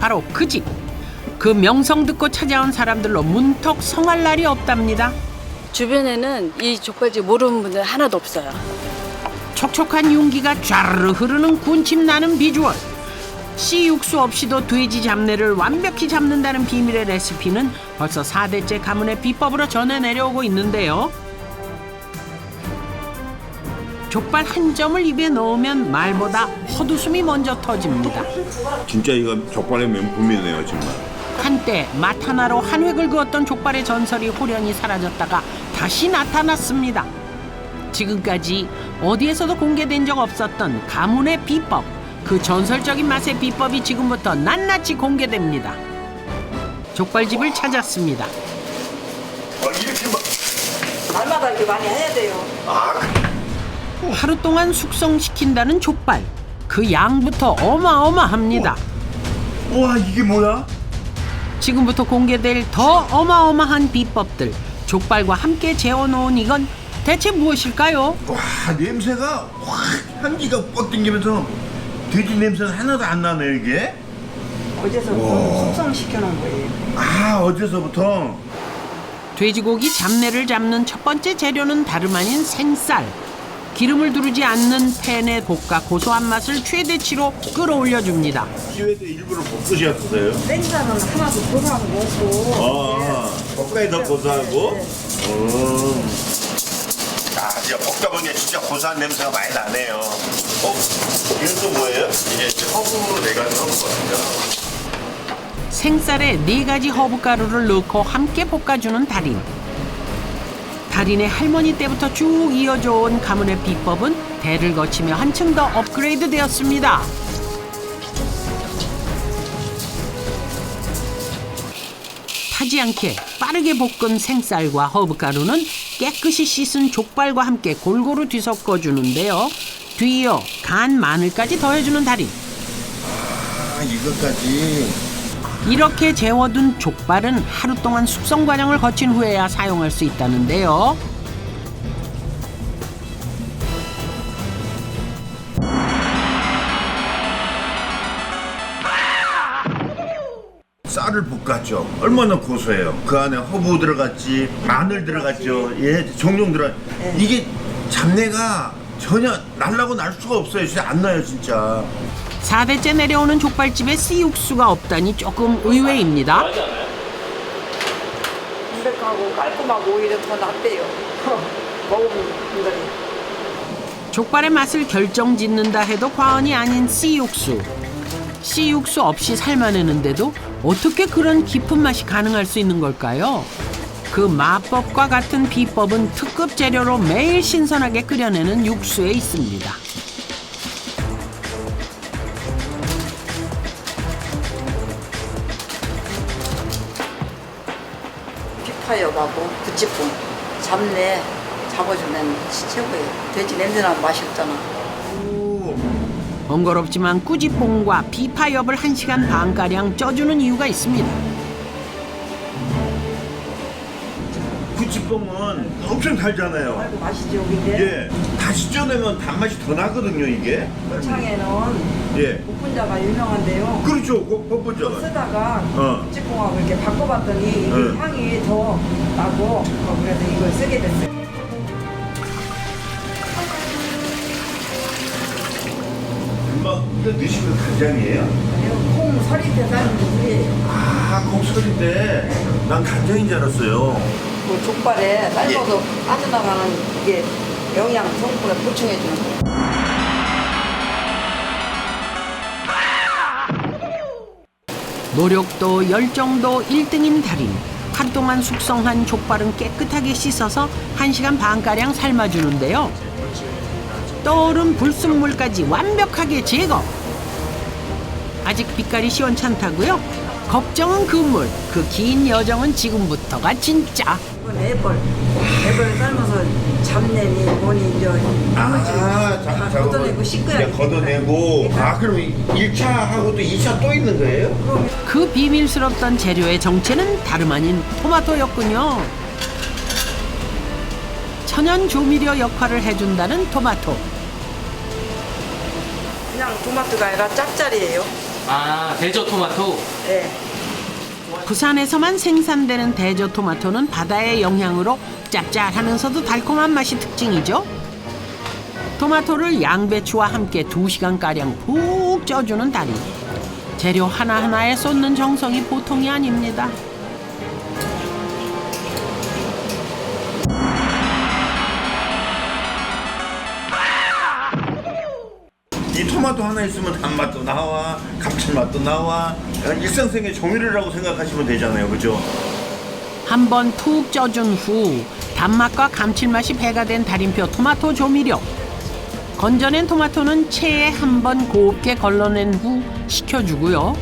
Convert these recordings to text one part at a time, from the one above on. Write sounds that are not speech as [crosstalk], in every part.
바로 그 집. 그 명성 듣고 찾아온 사람들로 문턱 성할 날이 없답니다. 주변에는 이 족발집 모르는 분들 하나도 없어요. 촉촉한 윤기가 쫘르르 흐르는 군침 나는 비주얼. 씨 육수 없이도 돼지 잡내를 완벽히 잡는다는 비밀의 레시피는 벌써 4대째 가문의 비법으로 전해 내려오고 있는데요. 족발 한 점을 입에 넣으면 말보다 헛웃음이 먼저 터집니다. 진짜 이거 족발의 명품이네요 정말. 한때 맛 하나로 한 획을 그었던 족발의 전설이 호련히 사라졌다가 다시 나타났습니다. 지금까지 어디에서도 공개된 적 없었던 가문의 비법, 그 전설적인 맛의 비법이 지금부터 낱낱이 공개됩니다. 족발집을 찾았습니다. 날마다 이렇게 많이 해야 돼요. 하루 동안 숙성시킨다는 족발, 그 양부터 어마어마합니다. 와 이게 뭐야? 지금부터 공개될 더 어마어마한 비법들, 족발과 함께 재워놓은 이건 대체 무엇일까요? 와 냄새가 확 향기가 뻑 땡기면서 돼지 냄새가 하나도 안 나네 이게. 어제서부터 숙성시켜 놓은 거예요. 아 어제서부터 돼지고기 잡내를 잡는 첫 번째 재료는 다름 아닌 생쌀. 기름을 두르지 않는 팬에 볶아 고소한 맛을 최대치로 끌어올려줍니다. 기회도 일부러 볶으셨어요. 생사는 하나도 고소한 거 없고. 아 볶아야 더 고소하고. 음. 아 진짜 볶다 보니 진짜 고소한 냄새가 많이 나네요. 어? 이건 또 뭐예요? 이게 허브로 내가 넣은 거거든요. 생쌀에 네 가지 허브 가루를 넣고 함께 볶아주는 달인. 달인의 할머니 때부터 쭉 이어져 온 가문의 비법은 대를 거치며 한층 더 업그레이드 되었습니다. 타지 않게 빠르게 볶은 생쌀과 허브 가루는 깨끗이 씻은 족발과 함께 골고루 뒤섞어 주는데요. 뒤이어 간 마늘까지 더해주는 달인. 아 이것까지. 이렇게 재워둔 족발은 하루 동안 숙성 과정을 거친 후에야 사용할 수 있다는데요. 쌀을 볶았죠. 얼마나 고소해요. 그 안에 허브 들어갔지, 마늘 들어갔죠. 예, 종종 들어. 이게 잡내가 전혀 날라고 날 수가 없어요. 진짜 안 나요, 진짜. 4대째 내려오는 족발집에 씨육수가 없다니 조금 의외입니다. 담백하고 깔끔하고 오히려 더 낫대요. [laughs] 먹어보는 분들이. 족발의 맛을 결정짓는다 해도 과언이 아닌 씨육수. 씨육수 없이 삶아내는데도 어떻게 그런 깊은 맛이 가능할 수 있는 걸까요? 그 마법과 같은 비법은 특급 재료로 매일 신선하게 끓여내는 육수에 있습니다. 피파엽하고 부찌뽕, 잡내 잡아주면 최고예요. 돼지 없잖아. 오, 번거롭지만 꾸지뽕과 비파엽을 1시간 반가량 쪄주는 이유가 있습니다. 찌뽕은 엄청 달잖아요. 아이고 맛이죠, 근데. 예, 다시 쪄내면 단맛이 더 나거든요, 이게. 창에는 예. 복분자가 유명한데요. 그렇죠, 꼭 뽀뽀죠. 쓰다가 어. 부찌뽕하고 이렇게 바꿔봤더니 이게 응. 향이 더 나고 어, 그래서 이걸 쓰게 됐어요. 금방 이거 넣으시면 간장이에요? 이거 콩 서리태 삶은 물이에요. 아, 콩소리인데 난 간장인 줄 알았어요. 그 족발에 삶아서 빠져나가는 이게 영양 성분을 보충해 주는 거예요. 노력도 열정도 1등인 달인. 하루 동안 숙성한 족발은 깨끗하게 씻어서 1시간 반가량 삶아주는데요. 떠오른 불순물까지 완벽하게 제거. 아직 빛깔이 시원찮다고요? 걱정은 그물, 그 긴 여정은 지금부터가 진짜. 이건 애벌. 애벌 삶아서 잡내니 뭐니 이제 아, 다 걷어내고 씻어야 이제 걷어내고. 아, 그럼 1차 하고 또 2차 또 있는 거예요? 그 비밀스럽던 재료의 정체는 다름 아닌 토마토였군요. 천연 조미료 역할을 해준다는 토마토. 그냥 토마토가 아니라 짭짤이에요. 아 대저 토마토. 네. 부산에서만 생산되는 대저 토마토는 바다의 영향으로 짭짤하면서도 달콤한 맛이 특징이죠. 토마토를 양배추와 함께 2시간가량 푹 쪄주는 달인. 재료 하나하나에 쏟는 정성이 보통이 아닙니다. 이 토마토 하나 있으면 단맛도 나와, 감칠맛도 나와. 약간 일상생의 조미료라고 생각하시면 되잖아요, 그죠? 한 번 푹 쪄준 후 단맛과 감칠맛이 배가 된 달인표 토마토 조미료. 건져낸 토마토는 체에 한 번 곱게 걸러낸 후 식혀주고요.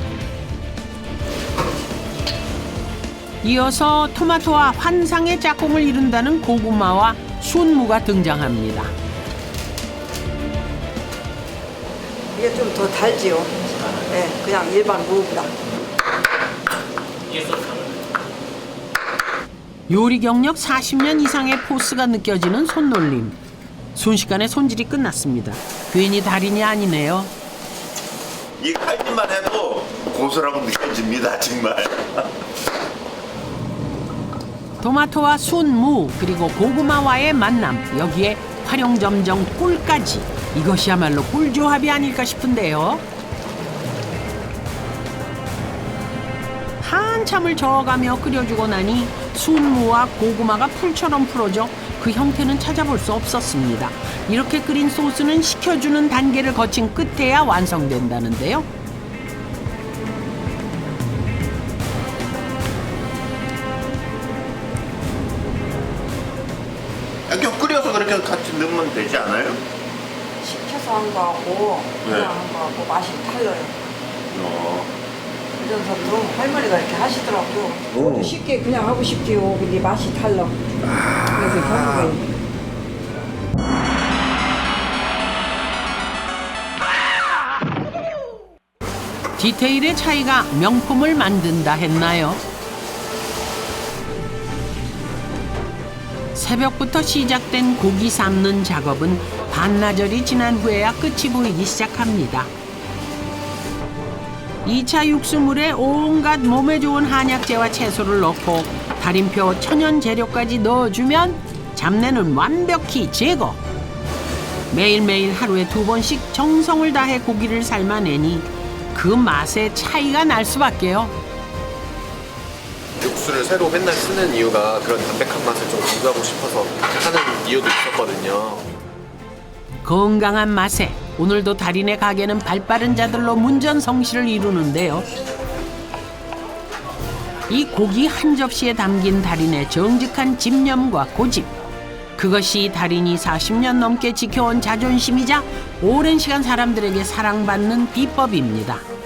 이어서 토마토와 환상의 짝꿍을 이룬다는 고구마와 순무가 등장합니다. 이게 좀 더 달지요. 네, 그냥 일반 무보다. 요리 경력 40년 이상의 포스가 느껴지는 손놀림. 순식간에 손질이 끝났습니다. 괜히 달인이 아니네요. 이 칼질만 해도 고소라고 느껴집니다, 정말. 토마토와 순 무 그리고 고구마와의 만남 여기에 활용점정 꿀까지 이것이야말로 꿀조합이 아닐까 싶은데요. 한참을 저어가며 끓여주고 나니 순무와 고구마가 풀처럼 풀어져 그 형태는 찾아볼 수 없었습니다. 이렇게 끓인 소스는 식혀주는 단계를 거친 끝에야 완성된다는데요. 그냥 끓여서 그렇게 같이 넣으면 되지 않아요? 식혀서 한 거하고 그냥 네. 한 거하고 맛이 달라요. 어. 그전서도 할머니가 이렇게 하시더라고. 오. 쉽게 그냥 하고 싶지요. 근데 맛이 달라. 그래서 하는 거예요. 디테일의 차이가 명품을 만든다 했나요? 새벽부터 시작된 고기 삶는 작업은 반나절이 지난 후에야 끝이 보이기 시작합니다. 2차 육수물에 온갖 몸에 좋은 한약재와 채소를 넣고 달인표 천연 재료까지 넣어주면 잡내는 완벽히 제거. 매일매일 하루에 두 번씩 정성을 다해 고기를 삶아내니 그 맛의 차이가 날 수밖에요. 육수를 새로 맨날 쓰는 이유가 그런 담백한 맛을 좀 강조하고 싶어서 하는 이유도 있었거든요. 건강한 맛에 오늘도 달인의 가게는 발빠른 자들로 문전성시를 이루는데요. 이 고기 한 접시에 담긴 달인의 정직한 집념과 고집. 그것이 달인이 40년 넘게 지켜온 자존심이자 오랜 시간 사람들에게 사랑받는 비법입니다.